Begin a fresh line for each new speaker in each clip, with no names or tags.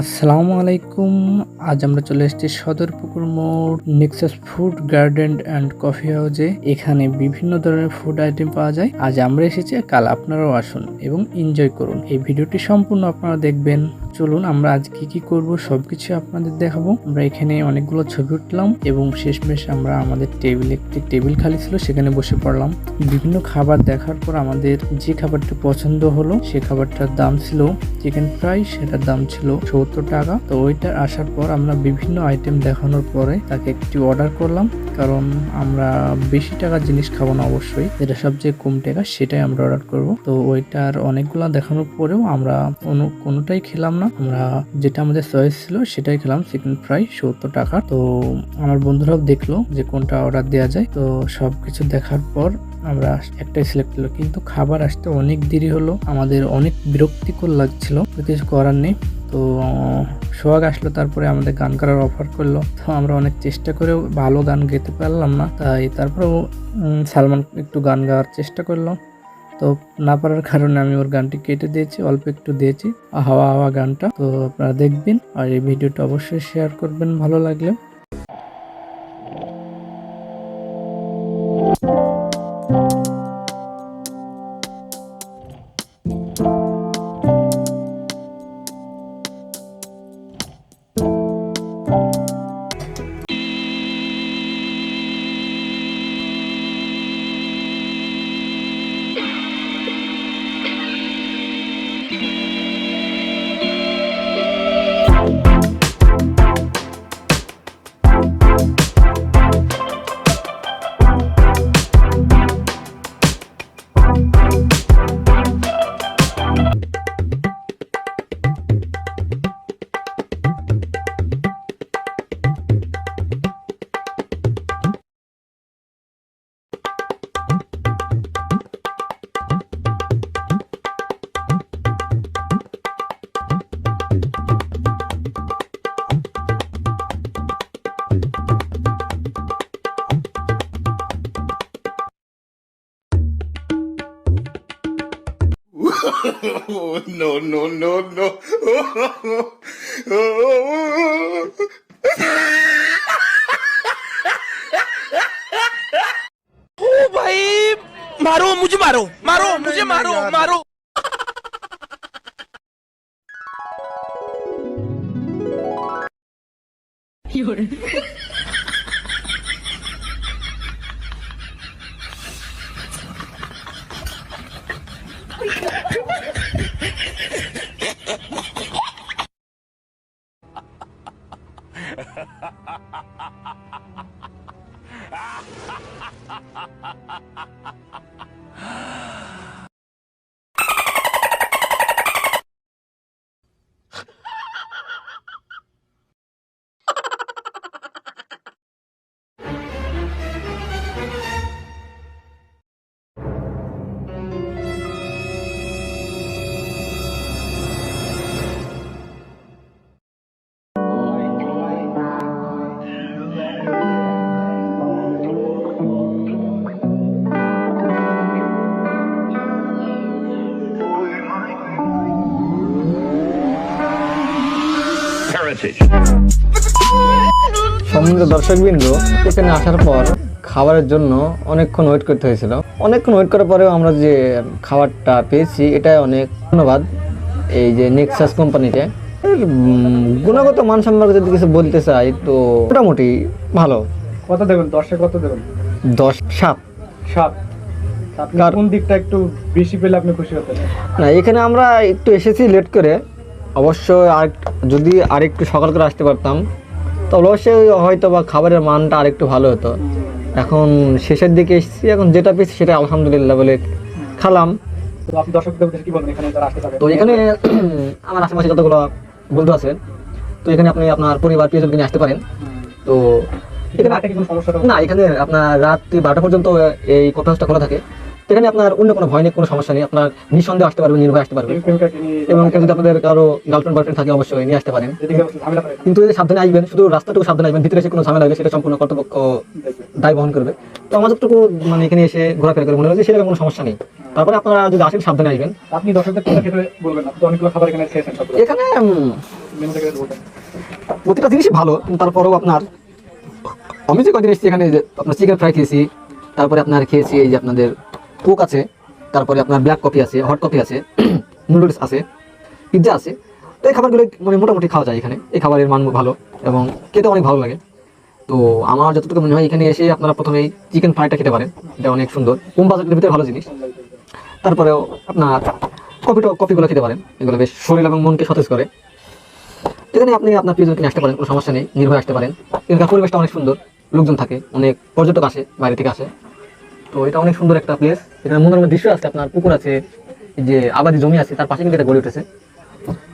আসসালামু আলাইকুম। আজ আমরা চলে এসেছি সদরপুকুর মোড় Nexus food garden and coffee হাউসে এখানে বিভিন্ন ধরনের ফুড আইটেম পাওয়া যায়। আজ আমরা এসেছি, কাল আপনারাও আসুন এবং এনজয় করুন। এই ভিডিওটি সম্পূর্ণ আপনারা দেখবেন। চলুন, আমরা আজ কি কি করব সবকিছু আপনাদের দেখাবো। আমরা এখানে অনেকগুলো ছবি উঠলাম এবং শেষমেশ আমরা আমাদের টেবিল একটি টেবিল খালি ছিল, সেখানে বসে পড়লাম। বিভিন্ন খাবার দেখার পর আমাদের যে খাবারটি পছন্দ হলো, সে খাবারটার দাম ছিল চিকেন ফ্রাই সেটার দাম ছিল সত্তর টাকা। তো ওইটা আসার পর আমরা বিভিন্ন আইটেম দেখানোর পরে তাকে একটি অর্ডার করলাম। কারণ আমরা বেশি টাকার জিনিস খাব না অবশ্যই। যেটা সবচেয়ে কম টাকা, সেটাই আমরা অর্ডার করব। তো ওইটার অনেকগুলা দেখানোর পরেও আমরা কোনো, কোনোটাই খেলাম না। আমরা যেটা আমাদের চয়েস ছিল, সেটাই খেলাম চিকেন ফ্রাই সত্তর টাকা তো আমার বন্ধুরাও দেখল যে কোনটা অর্ডার দেওয়া যায়। তো সব কিছু দেখার পর আমরা একটাই সিলেক্ট করল কিন্তু খাবার আসতে অনেক দেরি হলো। আমাদের অনেক বিরক্তিকর লাগছিল। কিছু করার নেই। তো, সোহাগ আসলো, তারপরে আমাদের গান করার অফার করল। তো আমরা অনেক চেষ্টা করেও ভালো গান গেতে পারলাম না। তাই তারপরেও সালমান একটু গান গাওয়ার চেষ্টা করল। তো না পারার কারণে আমি ওর গানটি কেটে দিয়েছি, অল্প একটু দিয়েছি, হাওয়া হাওয়া গানটা। তো আপনারা দেখবেন, আর এই ভিডিওটা অবশ্যই শেয়ার করবেন, ভালো লাগলে।
Oh, no, no, no, no.
ओ भाई मारो मुझे मारो मारो मुझे मारो मारो Ha
সম্মানিত দর্শকবৃন্দ এখানে আসার পর খাবারের জন্য অনেকক্ষণ ওয়েট করতে হয়েছিল। অনেকক্ষণ ওয়েট করার পরেও আমরা যে খাবারটা পেয়েছি এটা অনেক ধন্যবাদ। এই যে নেক্সাস কোম্পানিকে এর গুণগত মান সম্পর্কে যদি কিছু বলতে চাই তো মোটামুটি ভালো।
কত দেবেন? দশে কত দেবেন?
দশ সাত।
সাত। কোন দিকটা একটু বেশি পেলে আপনি খুশি হতেন?
না এখানে আমরা একটু এসেছি লেট করে। অবশ্য আর যদি আরেকটু সকাল করে আসতে পারতাম তো অবশ্যই হয়তো বা খাবারের মানটা আরেকটু ভালো হতো। এখন শেষের দিকে এসেছি এখন যেটা পেয়েছি সেটা আলহামদুলিল্লাহ বলে খালাম।
তো এখানে
আমার আশেপাশে যতগুলো বন্ধু আছে তো এখানে আপনি আপনার পরিবার প্রিয়জনকে নিয়ে আসতে পারেন। তো এখানে না এখানে আপনার রাত্রি বারোটা পর্যন্ত এই কফি হাউসটা খোলা থাকে। এখানে আপনার অন্য কোনো ভয় নেই কোনো সমস্যা নেই। আপনার নিঃসন্দেহে আসতে পারবেন নির্ভয় আসতে পারবেন। এবং যদি আপনাদের কারও গার্লফ্রেন্ড বয়ফ্রেন্ড থাকে অবশ্যই নিয়ে আসতে পারেন। কিন্তু এই যে সাবধানে আসবেন শুধু রাস্তাটুকু সাবধানে আসবেন ভিতরে এসে কোনো ঝামেলা হলে সেটা সম্পূর্ণ কর্তৃপক্ষ দায় বহন করবে। তো আমাদেরটুকু মানে এখানে এসে ঘোরাফেরা করে মনে হয় যে সেরকম কোনো সমস্যা নেই। তারপরে আপনারা যদি আসেন সাবধানে আসবেন।
আপনি দর্শকদের খেতে বলবেন অনেকগুলো খাবার এখানে খেয়েছেন
এখানে প্রতিটা জিনিসই ভালো তারপরেও আপনার আমি যে কদিন এসেছি এখানে যে আপনার চিকেন ফ্রাই খেয়েছি তারপরে আপনার খেয়েছি এই যে আপনাদের কোক আছে, তারপরে আপনার ব্ল্যাক কফি আছে হট কফি আছে নুডলস আছে পিৎজা আছে। তো এই খাবারগুলো মানে মোটামুটি খাওয়া যায় এখানে। এই খাবারের মান ভালো এবং খেতে অনেক ভালো লাগে। তো আমার যতটুকু মনে হয় এখানে এসে আপনারা প্রথমে চিকেন ফ্রাইটা খেতে পারেন। এটা অনেক সুন্দর। কম বাজেটের ভিতরে ভালো জিনিস। তারপরেও আপনার কফিটা কফিগুলো খেতে পারেন। এগুলো বেশ শরীর এবং মনকে সতেজ করে। এখানে আপনি আপনার প্রিয়জনকে নিয়ে আসতে পারেন, কোনো সমস্যা নেই, নির্ভয় আসতে পারেন। এখানকার পরিবেশটা অনেক সুন্দর, লোকজন থাকে, অনেক পর্যটক আসে, বাইরে থেকে আসে। তো এটা অনেক সুন্দর একটা প্লেস এখানে মনোরম দৃশ্য আছে, আপনার পুকুর আছে যে আবাদি জমি আছে, তার পাশে কিন্তু এটা গড়ে উঠেছে।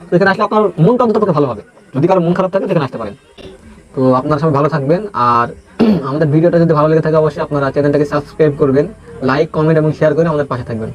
তো এখানে আসলে আপনার মনটা অন্তত ভালো হবে। যদি কারও মন খারাপ থাকে, সেখানে আসতে পারেন। তো আপনারা সবাই ভালো থাকবেন, আর আমাদের ভিডিওটা যদি ভালো লেগে থাকে, অবশ্যই আপনারা চ্যানেলটাকে সাবস্ক্রাইব করবেন লাইক কমেন্ট এবং শেয়ার করে আমাদের পাশে থাকবেন।